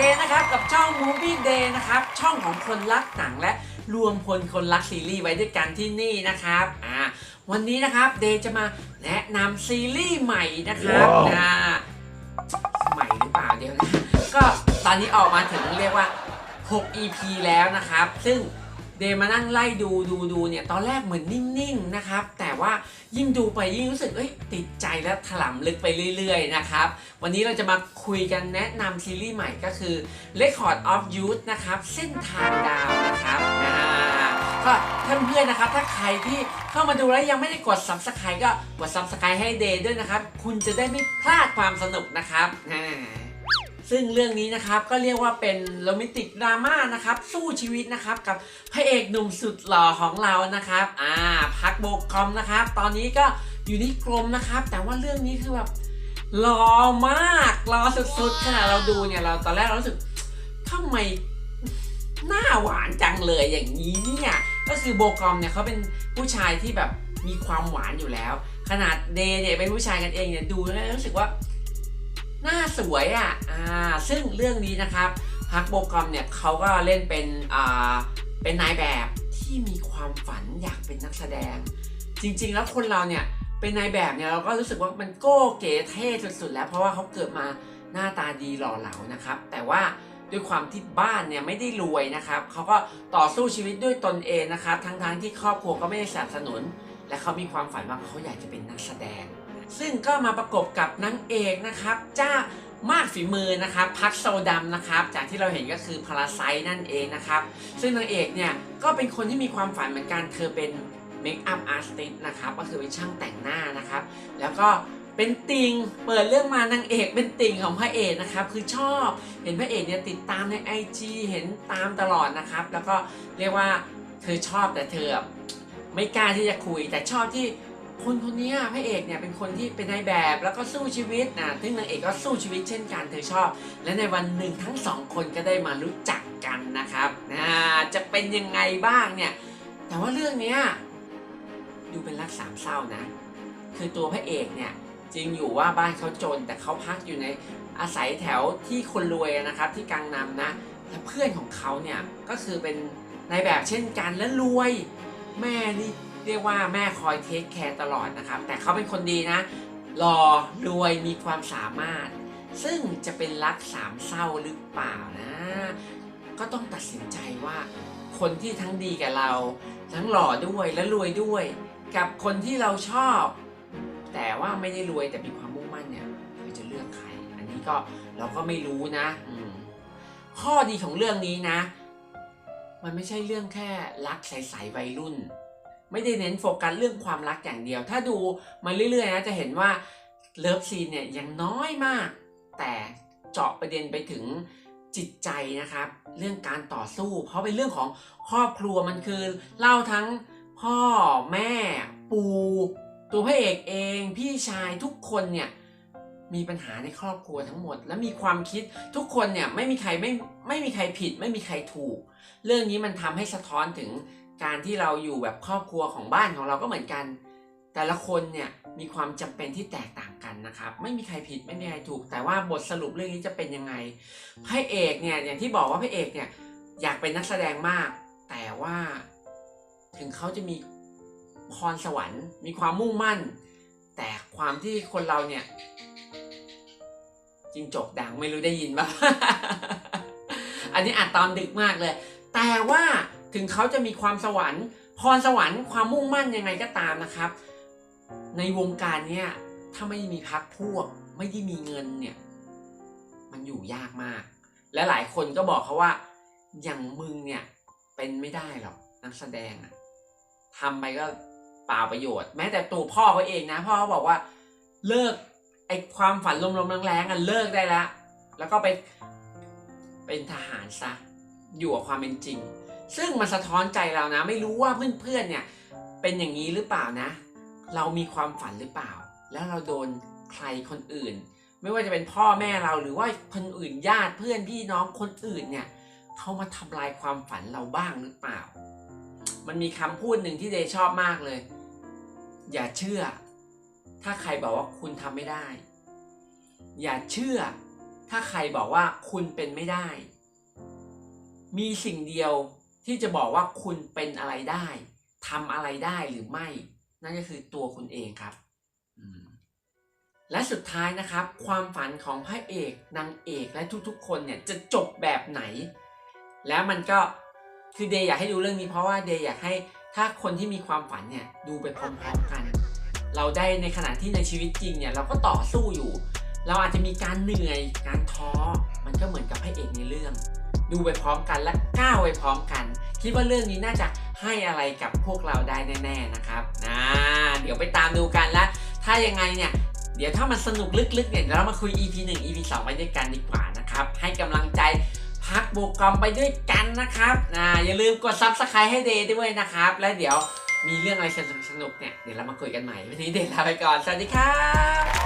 Day นะครับกับช่อง Movie Day นะครับช่องของคนรักหนังและรวมพลคนรักซีรีส์ไว้ด้วยกันที่นี่นะครับอ่าวันนี้นะครับเดย์จะมาแนะนำซีรีส์ใหม่นะครับว้าวอ่าใหม่หรือเปล่าเดี๋ยวนะก็ตอนนี้ออกมาถึงเรียกว่า 6 EP แล้วนะครับ ซึ่ง เดมานั่งไล่ดูดูดูเนี่ยตอนแรกเหมือนนิ่งๆนะครับ แต่ว่ายิ่งดูไปยิ่งรู้สึกเอ้ยติดใจและถลำลึกไปเรื่อยๆนะครับ วันนี้เราจะมาคุยกันแนะนำซีรีส์ใหม่ก็คือ Record of Youth นะครับ เส้นทางดาวนะครับก็ท่านเพื่อนนะครับ ถ้าใครที่เข้ามาดูแล้วยังไม่ได้กด Subscribe ก็กด Subscribe ให้เดย์ด้วยนะครับ คุณจะได้ไม่พลาดความสนุกนะครับอ่า ซึ่งเรื่องนี้นะครับก็เรียกว่าเป็นโรแมนติกดราม่านะครับสู้ชีวิตนะครับกับพระเอกหนุ่มสุดหล่อของเรานะครับอ่าพักโบกคอมนะครับ ตอนนี้ก็อยู่ที่กรมนะครับ แต่ว่าเรื่องนี้คือแบบหล่อมากหล่อสุดๆขณะเราดูเนี่ยเราตอนแรกเรารู้สึกทำไมหน้าหวานจังเลยอย่างนี้เนี่ยก็คือโบกอมเนี่ยเขาเป็นผู้ชายที่แบบมีความหวานอยู่แล้ว ขนาดเดย์เนี่ยเป็นผู้ชายกันเองเนี่ยดูแล้วรู้สึกว่า หน้าสวยอะอ่าซึ่งเรื่องนี้นะครับพักโบกอมเนี่ยเขาก็เล่นเป็นอ่าเป็นนายแบบที่มีความฝันอยากเป็นนักแสดง จริง ๆ แล้วคนเราเนี่ยเป็นนายแบบเนี่ยเราก็รู้สึกว่ามันโก้เก๋เท่สุดๆแล้ว เพราะว่าเขาเกิดมาหน้าตาดีหล่อเหลานะครับ แต่ว่าด้วยความที่บ้านเนี่ยไม่ได้รวยนะครับเขาก็ต่อสู้ชีวิตด้วยตนเองนะครับ ทั้งๆที่ครอบครัวก็ไม่ได้สนับสนุน และเขามีความฝันว่าเขาอยากจะเป็นนักแสดง ซึ่งก็มาประกบกับนางเอกนะครับจ้ามากฝีมือนะครับพักโซดำนะครับจากที่เราเห็นก็คือพาราไซนั่นเองนะครับซึ่งนางเอกเนี่ยก็เป็นคนที่มีความฝันเหมือนกันเธอเป็นเมคอัพอาร์ติสต์นะครับก็คือเป็นช่างแต่งหน้านะครับแล้วก็เป็นติงเปิดเรื่องมานางเอกเป็นติงของพระเอกนะครับคือชอบเห็นพระเอกเนี่ยติดตามใน IG เห็นตามตลอดนะครับแล้วก็เรียกว่าเธอชอบแต่เธอไม่กล้าที่จะคุยแต่ชอบที่ คนคนนี้พระเอกเนี่ยเป็นคนที่เป็นนายแบบแล้วก็สู้ชีวิตนะซึ่งนางเอกก็สู้ชีวิตเช่นกันเธอชอบ และในวันหนึ่งทั้งสองคนก็ได้มารู้จักกันนะครับนะจะเป็นยังไงบ้างเนี่ย แต่ว่าเรื่องเนี้ยดูเป็นรักสามเศร้านะ คือตัวพระเอกเนี่ยจริงอยู่ว่าบ้านเขาจน แต่เขาพักอยู่ในอาศัยแถวที่คนรวยนะครับที่กังนำนะและเพื่อนของเขาเนี่ยก็คือเป็นนายแบบเช่นกันและรวยแม่นี่ เรียกว่าแม่คอยเทคแคร์ตลอดนะครับ แต่เขาเป็นคนดีนะหล่อรวยมีความสามารถ ซึ่งจะเป็นรักสามเศร้าหรือเปล่านะ ก็ต้องตัดสินใจว่า คนที่ทั้งดีกับเรา ทั้งหล่อด้วยและรวยด้วย กับคนที่เราชอบ แต่ว่าไม่ได้รวยแต่มีความมุ่งมั่นเนี่ยเราจะเลือกใคร อันนี้ก็เราก็ไม่รู้นะข้อดีของเรื่องนี้นะ มันไม่ใช่เรื่องแค่รักใสๆวัยรุ่น ไม่ได้เน้นโฟกัสเรื่องความรักอย่างเดียว ถ้าดูมาเรื่อยๆนะจะเห็นว่าเลิฟซีนเนี่ยยังน้อยมาก แต่เจาะประเด็นไปถึงจิตใจนะครับ เรื่องการต่อสู้ เพราะเป็นเรื่องของครอบครัวมันคือเล่าทั้งพ่อแม่ปู่ตัวพระเอกเอง พี่ชายทุกคนเนี่ยมีปัญหาในครอบครัวทั้งหมด และมีความคิดทุกคนเนี่ยไม่มีใครไม่ไม่มีใครผิด ไม่มีใครถูก เรื่องนี้มันทำให้สะท้อนถึง การที่เราอยู่แบบครอบครัวของบ้านของเราก็เหมือนกัน แต่ละคนเนี่ยมีความจำเป็นที่แตกต่างกันนะครับ ไม่มีใครผิดไม่มีใครถูก แต่ว่าบทสรุปเรื่องนี้จะเป็นยังไงพระเอกเนี่ยอย่างที่บอกว่าพระเอกเนี่ยอยากเป็นนักแสดงมาก แต่ว่าถึงเขาจะมีพรสวรรค์มีความมุ่งมั่น แต่ความที่คนเราเนี่ยจิงจกดังไม่รู้ได้ยินป่ะอันนี้อัดตอนดึกมากเลย แต่ว่า ถึงเขาจะมีความสวรรค์ พรสวรรค์ความมุ่งมั่นยังไงก็ตามนะครับ ในวงการเนี้ยถ้าไม่มีพักพวก ไม่ได้มีเงินเนี่ย มันอยู่ยากมาก และหลายคนก็บอกเขาว่า อย่างมึงเนี่ยเป็นไม่ได้หรอกนักแสดงอะทำไปก็เปล่าประโยชน์ แม้แต่ตัวพ่อเขาเองนะ พ่อเขาบอกว่าเลิกไอ้ความฝันลมๆแรงๆกันเลิกได้แล้วแล้วก็ไปเป็นทหารซะอยู่กับความเป็นจริง ซึ่งมันสะท้อนใจเรานะ ไม่รู้ว่าเพื่อนๆเนี่ยเป็นอย่างนี้หรือเปล่านะ เรามีความฝันหรือเปล่า แล้วเราโดนใครคนอื่น ไม่ว่าจะเป็นพ่อแม่เราหรือว่าคนอื่นญาติเพื่อนพี่น้องคนอื่นเนี่ยเขามาทำลายความฝันเราบ้างหรือเปล่า มันมีคำพูดหนึ่งที่เดย์ชอบมากเลย อย่าเชื่อ ถ้าใครบอกว่าคุณทำไม่ได้ อย่าเชื่อ ถ้าใครบอกว่าคุณเป็นไม่ได้ มีสิ่งเดียว ที่จะบอกว่าคุณเป็นอะไรได้ทำอะไรได้หรือไม่ นั่นก็คือตัวคุณเองครับ และสุดท้ายนะครับ ความฝันของพระเอกนางเอกและทุกๆ คนเนี่ยจะจบแบบไหน แล้วมันก็คือเดย์อยากให้ดูเรื่องนี้เพราะว่าเดย์อยากให้ถ้าคนที่มีความฝันเนี่ยดูไปพร้อมๆกัน เราได้ในขณะที่ในชีวิตจริงเนี่ยเราก็ต่อสู้อยู่ เราอาจจะมีการเหนื่อยการท้อมันก็เหมือนกับพระเอกในเรื่อง ดูไปพร้อมกันและก้าวไปพร้อมกัน คิดว่าเรื่องนี้น่าจะให้อะไรกับพวกเราได้แน่ ๆนะครับนะเดี๋ยวไปตามดูกันและถ้ายังไงเนี่ยเดี๋ยวถ้ามันสนุกลึกๆเนี่ยเรามาคุย EP 1 EP 2 ไปด้วยกันดีกว่านะครับ ให้กำลังใจพักโบกอมไปด้วยกันนะครับนะอย่าลืมกด Subscribe ให้เดย์ด้วยนะครับ และเดี๋ยวมีเรื่องอะไรสนุกๆเนี่ยเดี๋ยวเรามาคุยกันใหม่ วันนี้เดย์ลาไปก่อน สวัสดีครับ